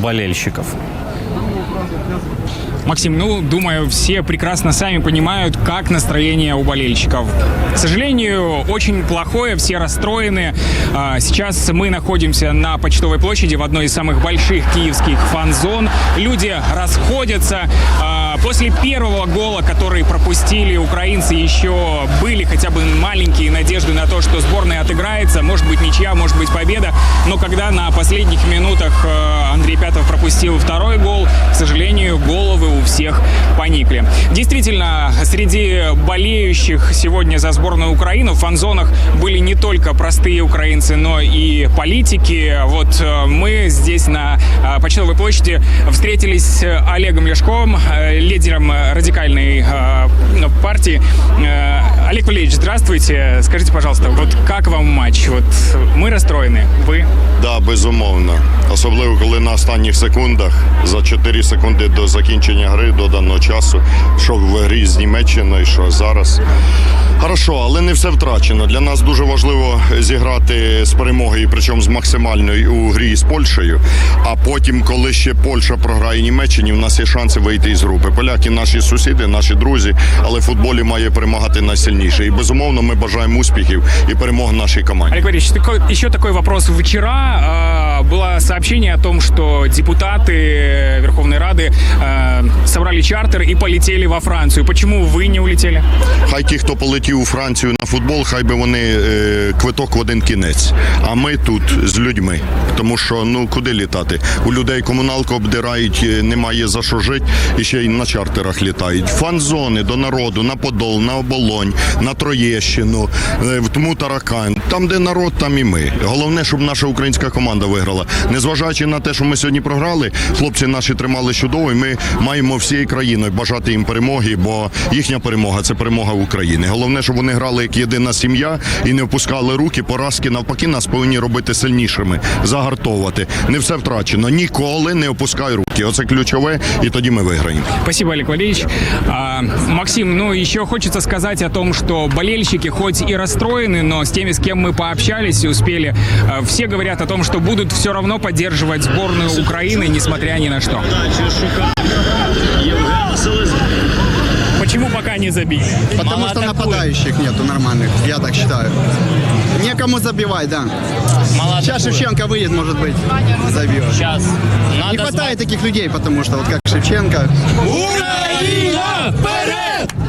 болельщиков. Максим, ну, думаю, все прекрасно сами понимают, как настроение у болельщиков. К сожалению, очень плохое, все расстроены. А, Сейчас мы находимся на Почтовой площади в одной из самых больших киевских фан-зон. Люди расходятся. После первого гола, который пропустили украинцы, еще были хотя бы маленькие надежды на то, что сборная отыграется. Может быть ничья, может быть победа. Но когда на последних минутах э, Андрей Пятов пропустил второй гол, к сожалению, головы всех поникли. Действительно, среди болеющих сегодня за сборную Украины в фан-зонах были не только простые украинцы, но и политики. Вот э, мы здесь на э, Почтовой площади встретились с Олегом Ляшковым, э, лидером радикальной э, партии. Олег Валерьевич, здравствуйте. Скажите, пожалуйста, вот как вам матч? Вот мы расстроены, вы? Да, безумовно. Особливо, коли на останніх секундах за 4 секунди до закінчення гри до даного часу, що в грі з Німеччиною, що зараз. Хорошо, але не все втрачено. Для нас дуже важливо зіграти з перемогою, причому з максимальною у грі з Польщею. А потім, коли ще Польща програє Німеччині, в нас є шанси вийти із групи. Поляки наші сусіди, наші друзі, але в футболі має перемагати найсильніший. І безумовно ми бажаємо успіхів і перемог нашій команді. Олег Валерьевич, такой- еще такой вопрос. Вчера э, было сообщение о том, что депутаты Верховной Рады э, собрали чартер и полетели во Францию. Почему вы не улетели? Хай ті, хто полетів у Францію на футбол, хай би вони е, квиток в один кінець. А ми тут з людьми. Тому що ну куди літати? У людей комуналку обдирають, е, немає за що жити, і ще й на чартерах літають. Фан-зони до народу, на Подол, на Оболонь, на Троєщину, е, в Тму Таракан. Там, де народ, там і ми. Головне, щоб наша українська команда виграла. Незважаючи на те, що ми сьогодні програли, хлопці наші тримали чудово, і ми маємо всією країною бажати їм перемоги, бо їхня перемога це перемога України. Головне, щоб вони грали як єдина сім'я і не впускали руки, поразки навпаки, нас повинні робити сильнішими, загартовувати. Не все втрачено. Ніколи не опускай руки. Оце ключове, і тоді ми виграємо. Спасибо, Олег Валерьевич. А, Максим, ну еще хочется сказать о том, что болельщики хоть и расстроены, но с теми, с кем мы пообщались и успели, э, все говорят о том, что будут все равно поддерживать сборную Украины, несмотря ни на что. Почему пока не забили? Потому что нападающих нету нормальных, я так считаю. Некому забивать, да. Сейчас Шевченко выйдет, может быть, забьет. Сейчас Не хватает таких людей, потому что вот как Шевченко. Украина вперед!